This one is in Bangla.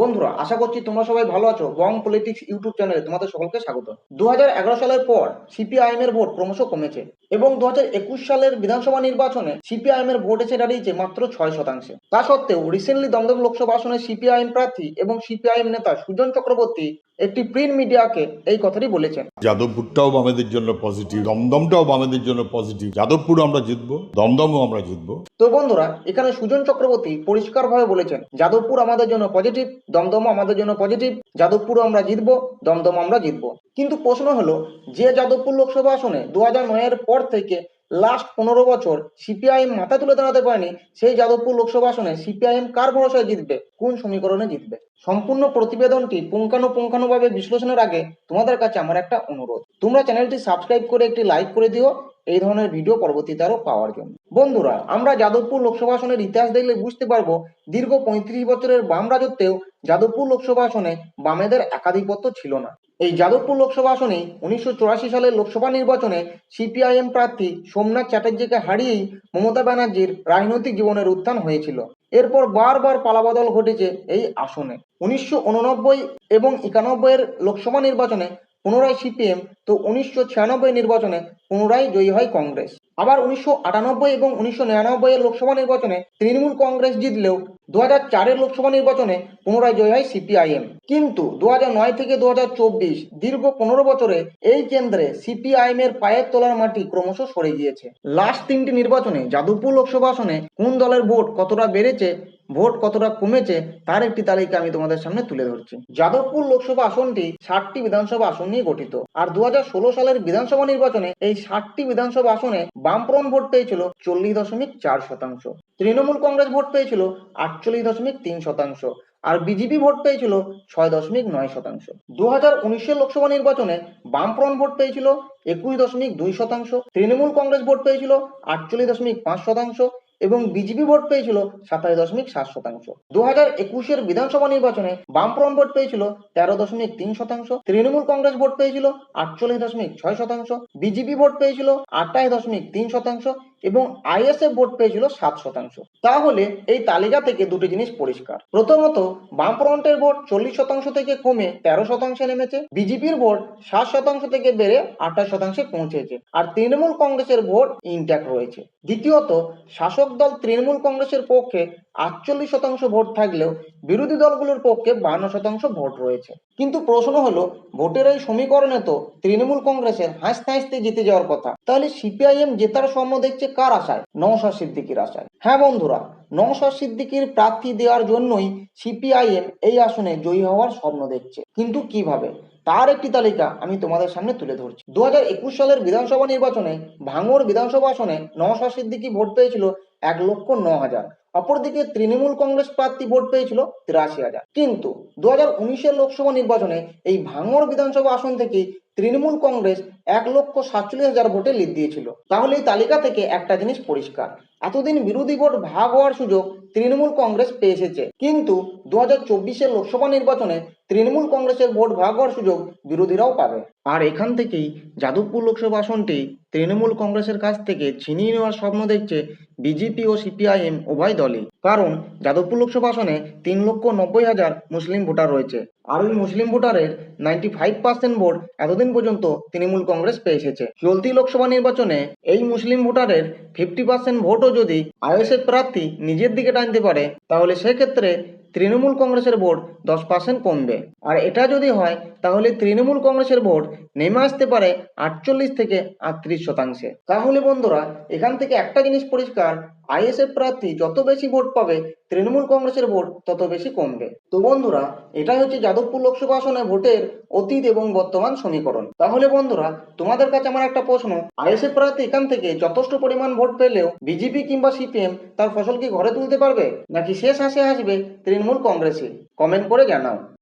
বন্ধুরা, আশা করছি তোমরা সবাই ভালো আছো। বং পলিটিক্স ইউটিউব চ্যানেলে তোমাদের সকলকে স্বাগত। দু হাজার এগারো সালের পর সিপিআইএম এর ভোট ক্রমশ কমেছে এবং দু হাজার একুশ সালের বিধানসভা নির্বাচনে সিপিআইএম এর ভোট এসে দাঁড়িয়েছে মাত্র ছয় শতাংশে। তা সত্ত্বেও রিসেন্টলি দমদম লোকসভা আসনে সিপিআইএম প্রার্থী এবং সিপিআইএম নেতা সুজন চক্রবর্তী একটি প্রিন্ট মিডিয়াকে এই কথাটি বলেছেন। যাদবপুরটাও বামেদের জন্য পজিটিভ দমদমটাও বামেদের জন্য পজিটিভ যাদবপুর আমরা জিতবো দমদমও আমরা জিতবো। তো বন্ধুরা এখানে সুজন চক্রবর্তী পরিষ্কারভাবে বলেছেন যাদবপুর আমাদের জন্য পজিটিভ দমদম আমাদের জন্য পজিটিভ যাদবপুর আমরা জিতবো দমদম আমরা জিতবো। কিন্তু প্রশ্ন হলো যে যাদবপুর লোকসভা আসনে দু হাজার নয়ের পর থেকে লাস্ট পনেরো বছর সিপিআইএম মাথা তুলে দাঁড়াতে পারেনি, সেই যাদবপুর লোকসভা আসনে সিপিআইএম কার ভরসায় জিতবে? কোন সমীকরণে জিতবে? সম্পূর্ণ প্রতিবেদনটি পুঙ্খানুপুঙ্খানুভাবে বিশ্লেষণের আগে তোমাদের কাছে আমার একটা অনুরোধ। তোমরা চ্যানেলটি সাবস্ক্রাইব করে একটি লাইক করে দিও এই ধরনের ভিডিও পরবর্তীতে আরও পাওয়ার জন্য। বন্ধুরা, আমরা যাদবপুর লোকসভা আসনের ইতিহাস দেখলে বুঝতে পারব দীর্ঘ পঁয়ত্রিশ বছরের বাম রাজত্বেও যাদবপুর লোকসভা আসনে বামেদের একাধিপত্য ছিল না। এই যাদবপুর লোকসভা আসনেই উনিশশো সালের লোকসভা নির্বাচনে সিপিআইএম প্রার্থী সোমনাথ চ্যাটার্জিকে হারিয়েই মমতা ব্যানার্জির রাজনৈতিক জীবনের উত্থান হয়েছিল। এরপর বারবার পালাবদল ঘটেছে এই আসনে। উনিশশো উননব্বই এবং একানব্বই এর লোকসভা নির্বাচনে পুনরায় সিপিএম, তো উনিশশো ছিয়ানব্বই নির্বাচনে পুনরায় জয়ী হয় কংগ্রেস। আবার উনিশশো আটানব্বই এবং উনিশশো নিরানব্বই এর লোকসভা নির্বাচনে তৃণমূল কংগ্রেস জিতলেও দু হাজার লোকসভা নির্বাচনে পুনরায় জয়ী হয় সিপিআইএম। কিন্তু দু হাজার নয় থেকে দু হাজার চব্বিশ, দীর্ঘ পনেরো বছরে এই কেন্দ্রে সিপিআইএম এর পায়ের তোলার মাটি ক্রমশ সরে গিয়েছে। লাস্ট তিনটি নির্বাচনে যাদবপুর লোকসভা আসনে কোন দলের ভোট কতটা বেড়েছে ভোট কতটা কমেছে তার একটি তালিকা আমি তোমাদের সামনে তুলে ধরছি। যাদবপুর লোকসভা আসনটি ষাটটি বিধানসভা আসন নিয়ে গঠিত। আর দুহাজার ষোলো সালের বিধানসভা নির্বাচনে এই ষাটটি বিধানসভা আসনে বামফ্রন্ট ভোট পেয়েছিল চল্লিশ দশমিক চার শতাংশ। তৃণমূল কংগ্রেস ভোট পেয়েছিল আটচল্লিশ দশমিক তিন শতাংশ। আর বিজেপি ভোট পেয়েছিল ছয় দশমিক নয় শতাংশ। দু হাজার উনিশের লোকসভা নির্বাচনে বামফ্রন্ট ভোট পেয়েছিল একুশ দশমিক দুই শতাংশ। তৃণমূল কংগ্রেস ভোট পেয়েছিল আটচল্লিশ দশমিক পাঁচ শতাংশ। এবং বিজেপি ভোট পেয়েছিল সাতাশ দশমিক সাত শতাংশ। দু হাজার একুশের বিধানসভা নির্বাচনে বামফ্রন্ট ভোট পেয়েছিল তেরো দশমিক তিন শতাংশ, তৃণমূল কংগ্রেস ভোট পেয়েছিল আটচল্লিশ দশমিক ছয় শতাংশ, বিজেপি ভোট পেয়েছিল আটাশ দশমিক তিন শতাংশ এবং আইএসএফ ভোট পেয়েছিল সাত শতাংশ। তাহলে এই তালিকা থেকে দুটি জিনিস পরিষ্কার। প্রথমত, বামফ্রন্টের ভোট চল্লিশ শতাংশ থেকে কমে তেরো শতাংশে নেমেছে। বিজেপির ভোট সাত শতাংশ থেকে বেড়ে আঠাশ শতাংশে পৌঁছেছে। আর তৃণমূল কংগ্রেসের ভোট ইনট্যাক্ট রয়েছে। দ্বিতীয়ত, শাসক দল তৃণমূল কংগ্রেসের পক্ষে আটচল্লিশ শতাংশ ভোট থাকলেও বিরোধী দলগুলোর পক্ষে বান্ন শতাংশ ভোট রয়েছে। কিন্তু প্রশ্ন হলো, ভোটের এই সমীকরণে তো তৃণমূল কংগ্রেসের হাসতে হাসতে জিতে যাওয়ার কথা। তাহলে সিপিআইএম জেতার স্বপ্ন দেখছে কার আশায়? নওশা সিদ্দিকির আশায়। হ্যাঁ বন্ধুরা, নওশা সিদ্দিকির প্রার্থী দেওয়ার জন্যই সিপিআইএম এই আসনে জয়ী হওয়ার স্বপ্ন দেখছে। কিন্তু কীভাবে? তার একটি তালিকা আমি তোমাদের সামনে তুলে ধরছি। দু একুশ সালের বিধানসভা নির্বাচনে ভাঙড় বিধানসভা আসনে নওশা সিদ্দিকি ভোট পেয়েছিল এক লক্ষ ন হাজার। অপরদিকে তৃণমূল কংগ্রেস প্রার্থী ভোট পেয়েছিল তিরাশি হাজার। কিন্তু দু হাজার উনিশের লোকসভা নির্বাচনে এই ভাঙড় বিধানসভা আসন থেকে তৃণমূল কংগ্রেস এক লক্ষ সাতচল্লিশ হাজার ভোটে লিড দিয়েছিল। তাহলে এই তালিকা থেকে একটা জিনিস পরিষ্কার। এতদিন বিরোধী ভোট ভাগ হওয়ার সুযোগ তৃণমূল কংগ্রেস পেয়ে এসেছে। কিন্তু দু হাজার চব্বিশের লোকসভা নির্বাচনে তৃণমূল কংগ্রেসের ভোট ভাগ হওয়ার সুযোগ বিরোধীরাও পাবে। আর এখান থেকেই যাদবপুর লোকসভা আসনটি তৃণমূল কংগ্রেসের কাছ থেকে ছিনিয়ে নেওয়ার স্বপ্ন দেখছে বিজেপি ও সিপিআইএম উভয় দলই কারণ যাদবপুর লোকসভা আসনে তিন লক্ষ নব্বই হাজার মুসলিম ভোটার রয়েছে। আর ওই মুসলিম ভোটারের নাইনটি ফাইভ পার্সেন্ট ভোট এতদিন পর্যন্ত তৃণমূল কংগ্রেস পেয়ে এসেছে। চলতি লোকসভা নির্বাচনে এই মুসলিম ভোটারের ফিফটি পার্সেন্ট ভোটও যদি আইএসএফ প্রার্থী নিজের দিকে টানতে পারে, তাহলে সেক্ষেত্রে তৃণমূল কংগ্রেসের ভোট দশ পার্সেন্ট কমবে। আর এটা যদি হয়, তাহলে তৃণমূল কংগ্রেসের ভোট নেমে আসতে পারে আটচল্লিশ থেকে আটত্রিশ শতাংশে। তাহলে বন্ধুরা, এখান থেকে একটা জিনিস পরিষ্কার আইএসএফ প্রার্থী যত বেশি ভোট পাবে, তৃণমূল কংগ্রেসের ভোট তত বেশি কমবে। তো বন্ধুরা, এটাই হচ্ছে যাদবপুর লোকসভা আসনে ভোটের অতীত এবং বর্তমান সমীকরণ। তাহলে বন্ধুরা, তোমাদের কাছে আমার একটা প্রশ্ন। আইএসএফ প্রার্থী এখান থেকে যথেষ্ট পরিমাণ ভোট পেলেও বিজেপি কিংবা সিপিএম তার ফসল কি ঘরে তুলতে পারবে? নাকি শেষ হাসে আসবে তৃণমূল কংগ্রেসই? কমেন্ট করে জানাও।